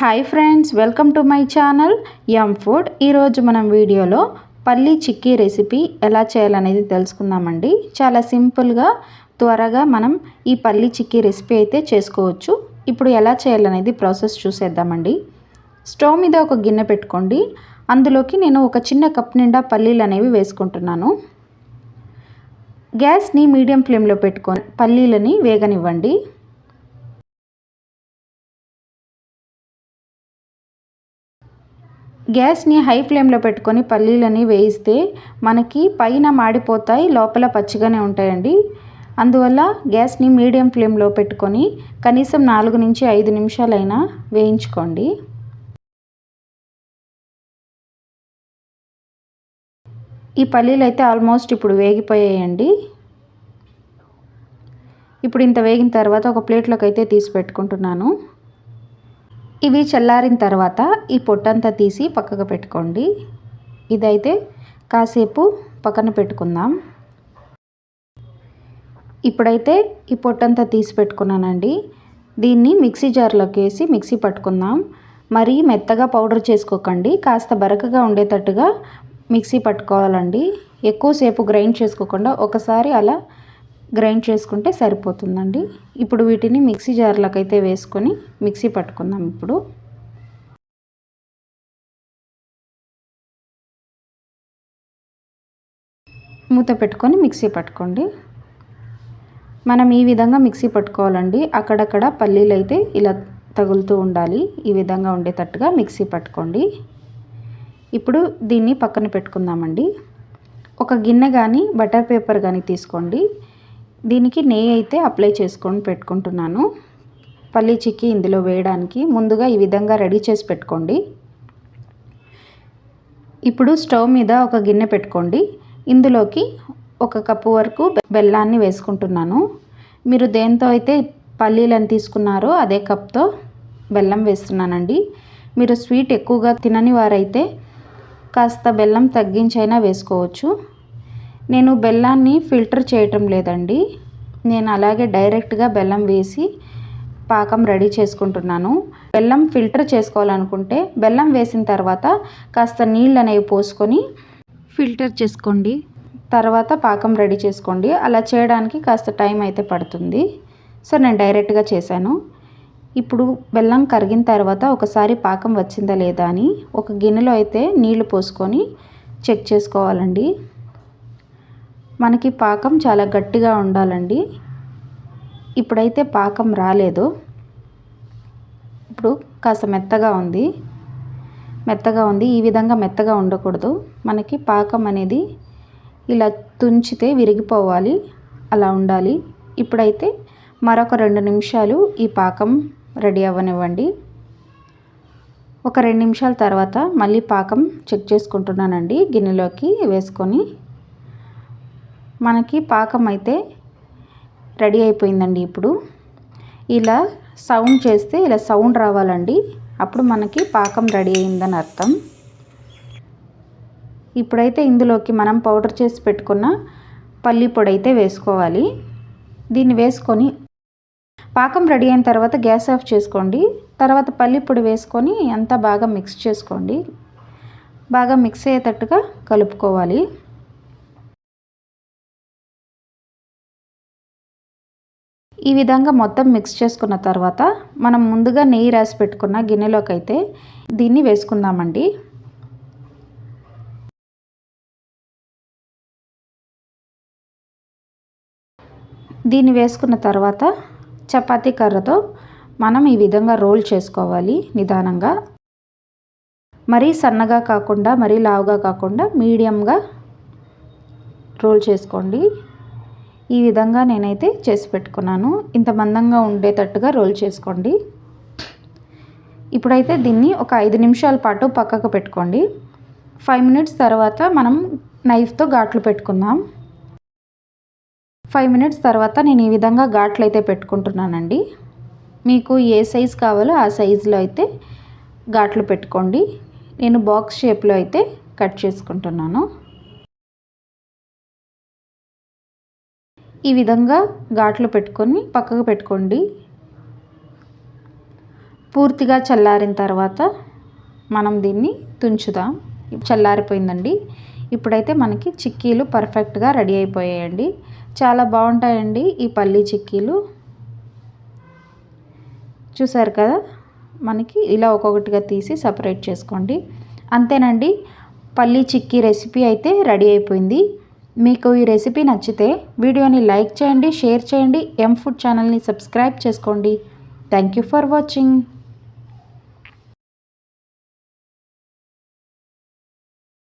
Hi friends welcome to my channel yum food. ఈరోజు మనం వీడియోలో పల్లీ చిక్కీ రెసిపీ ఎలా చేయాలనేది తెలుసుకుందామండి. చాలా సింపుల్గా త్వరగా మనం ఈ పల్లీ చిక్కీ రెసిపీ అయితే చేసుకోవచ్చు. ఇప్పుడు ఎలా చేయాలనేది ప్రాసెస్ చూసేద్దామండి. స్టవ్ మీద ఒక గిన్నె పెట్టుకోండి. అందులోకి నేను ఒక చిన్న కప్ నిండా పల్లీలు అనేవి వేసుకుంటున్నాను. గ్యాస్ని మీడియం ఫ్లేమ్లో పెట్టుకొని పల్లీలని వేగనివ్వండి. గ్యాస్ని హై ఫ్లేమ్లో పెట్టుకొని పల్లీలని వేయిస్తే మనకి పైన మాడిపోతాయి లోపల పచ్చిగానే ఉంటాయండి. అందువల్ల గ్యాస్ని మీడియం ఫ్లేమ్లో పెట్టుకొని కనీసం నాలుగు నుంచి ఐదు నిమిషాలైనా వేయించుకోండి. ఈ పల్లీలు అయితే ఆల్మోస్ట్ ఇప్పుడు వేగిపోయాయండి. ఇప్పుడు ఇంత వేగిన తర్వాత ఒక ప్లేట్లోకి అయితే తీసి పెట్టుకుంటున్నాను. ఇవి చల్లారిన తర్వాత ఈ పొట్టంతా తీసి పక్కకు పెట్టుకోండి. ఇదైతే కాసేపు పక్కన పెట్టుకుందాం. ఇప్పుడైతే ఈ పొట్టంతా తీసి పెట్టుకున్నానండి. దీన్ని మిక్సీ జార్లోకి వేసి మిక్సీ పట్టుకుందాం. మరీ మెత్తగా పౌడర్ చేసుకోకండి. కాస్త బరకగా ఉండేటట్టుగా మిక్సీ పట్టుకోవాలండి. ఎక్కువసేపు గ్రైండ్ చేసుకోకుండా ఒకసారి అలా గ్రైండ్ చేసుకుంటే సరిపోతుందండి. ఇప్పుడు వీటిని మిక్సీ జార్లకు అయితే వేసుకొని మిక్సీ పట్టుకుందాం ఇప్పుడు. మూత పెట్టుకొని మిక్సీ పట్టుకోండి. మనం ఈ విధంగా మిక్సీ పట్టుకోవాలండి. అక్కడక్కడ పల్లీలు అయితే ఇలా తగులుతూ ఉండాలి. ఈ విధంగా ఉండేటట్టుగా మిక్సీ పట్టుకోండి. ఇప్పుడు దీన్ని పక్కన పెట్టుకుందామండి. ఒక గిన్నె కానీ బటర్ పేపర్ కానీ తీసుకోండి. దీనికి నెయ్యి అయితే అప్లై చేసుకొని పెట్టుకుంటున్నాను. పల్లీ చిక్కీ ఇందులో వేయడానికి ముందుగా ఈ విధంగా రెడీ చేసి పెట్టుకోండి. ఇప్పుడు స్టవ్ మీద ఒక గిన్నె పెట్టుకోండి. ఇందులోకి ఒక కప్పు వరకు బెల్లాన్ని వేసుకుంటున్నాను. మీరు దేంతో అయితే పల్లీలను తీసుకున్నారో అదే కప్తో బెల్లం వేస్తున్నానండి. మీరు స్వీట్ ఎక్కువగా తినని వారైతే కాస్త బెల్లం తగ్గించైనా వేసుకోవచ్చు. నేను బెల్లాన్ని ఫిల్టర్ చేయటం లేదండి. నేను అలాగే డైరెక్ట్గా బెల్లం వేసి పాకం రెడీ చేసుకుంటున్నాను. బెల్లం ఫిల్టర్ చేసుకోవాలనుకుంటే బెల్లం వేసిన తర్వాత కాస్త నీళ్ళు అనేవి పోసుకొని ఫిల్టర్ చేసుకోండి. తర్వాత పాకం రెడీ చేసుకోండి. అలా చేయడానికి కాస్త టైం అయితే పడుతుంది. సో నేను డైరెక్ట్గా చేశాను. ఇప్పుడు బెల్లం కరిగిన తర్వాత ఒకసారి పాకం వచ్చిందా లేదా అని ఒక గిన్నెలో అయితే నీళ్ళు పోసుకొని చెక్ చేసుకోవాలండి. మనకి పాకం చాలా గట్టిగా ఉండాలండి. ఇప్పుడైతే పాకం రాలేదు. ఇప్పుడు కాస్త మెత్తగా ఉంది. మెత్తగా ఉంది. ఈ విధంగా మెత్తగా ఉండకూడదు. మనకి పాకం అనేది ఇలా తుంచితే విరిగిపోవాలి. అలా ఉండాలి. ఇప్పుడైతే మరొక రెండు నిమిషాలు ఈ పాకం రెడీ అవ్వనివ్వండి. ఒక రెండు నిమిషాల తర్వాత మళ్ళీ పాకం చెక్ చేసుకుంటున్నానండి. గిన్నెలోకి వేసుకొని మనకి పాకం అయితే రెడీ అయిపోయిందండి ఇప్పుడు. ఇలా సౌండ్ చేస్తే ఇలా సౌండ్ రావాలండి. అప్పుడు మనకి పాకం రెడీ అయిందని అర్థం. ఇప్పుడైతే ఇందులోకి మనం పౌడర్ చేసి పెట్టుకున్న పల్లి పొడి అయితే వేసుకోవాలి. దీన్ని వేసుకొని పాకం రెడీ అయిన తర్వాత గ్యాస్ ఆఫ్ చేసుకోండి. తర్వాత పల్లి పొడి వేసుకొని అంతా బాగా మిక్స్ చేసుకోండి. బాగా మిక్స్ అయ్యేటట్టుగా కలుపుకోవాలి. ఈ విధంగా మొత్తం మిక్స్ చేసుకున్న తర్వాత మనం ముందుగా నెయ్యి రాసి పెట్టుకున్న గిన్నెలోకి అయితే దీన్ని వేసుకుందామండి. దీన్ని వేసుకున్న తర్వాత చపాతీ కర్రతో మనం ఈ విధంగా రోల్ చేసుకోవాలి నిదానంగా. మరీ సన్నగా కాకుండా మరీ లావుగా కాకుండా మీడియంగా రోల్ చేసుకోండి. ఈ విధంగా నేనైతే చేసి పెట్టుకున్నాను. ఇంత మందంగా ఉండేటట్టుగా రోల్ చేసుకోండి. ఇప్పుడైతే దీన్ని ఒక ఐదు నిమిషాల పాటు పక్కకు పెట్టుకోండి. ఫైవ్ మినిట్స్ తర్వాత మనం నైఫ్తో ఘాట్లు పెట్టుకుందాం. ఫైవ్ మినిట్స్ తర్వాత నేను ఈ విధంగా ఘాట్లు అయితే పెట్టుకుంటున్నానండి. మీకు ఏ సైజ్ కావాలో ఆ సైజులో అయితే ఘాట్లు పెట్టుకోండి. నేను బాక్స్ షేప్లో అయితే కట్ చేసుకుంటున్నాను. ఈ విధంగా ఘాట్లు పెట్టుకొని పక్కకు పెట్టుకోండి. పూర్తిగా చల్లారిన తర్వాత మనం దీన్ని తుంచుదాం. చల్లారిపోయిందండి. ఇప్పుడైతే మనకి చిక్కీలు పర్ఫెక్ట్గా రెడీ అయిపోయాయండి. చాలా బాగుంటాయండి ఈ పల్లీ చిక్కీలు. చూసారు కదా? మనకి ఇలా ఒక్కొక్కటిగా తీసి సపరేట్ చేసుకోండి. అంతేనండి పల్లీ చిక్కీ రెసిపీ అయితే రెడీ అయిపోయింది. మీకు ఈ రెసిపీ నచ్చితే వీడియోని లైక్ చేయండి షేర్ చేయండి ఎం ఫుడ్ ఛానల్ని సబ్స్క్రైబ్ చేసుకోండి. Thank you for watching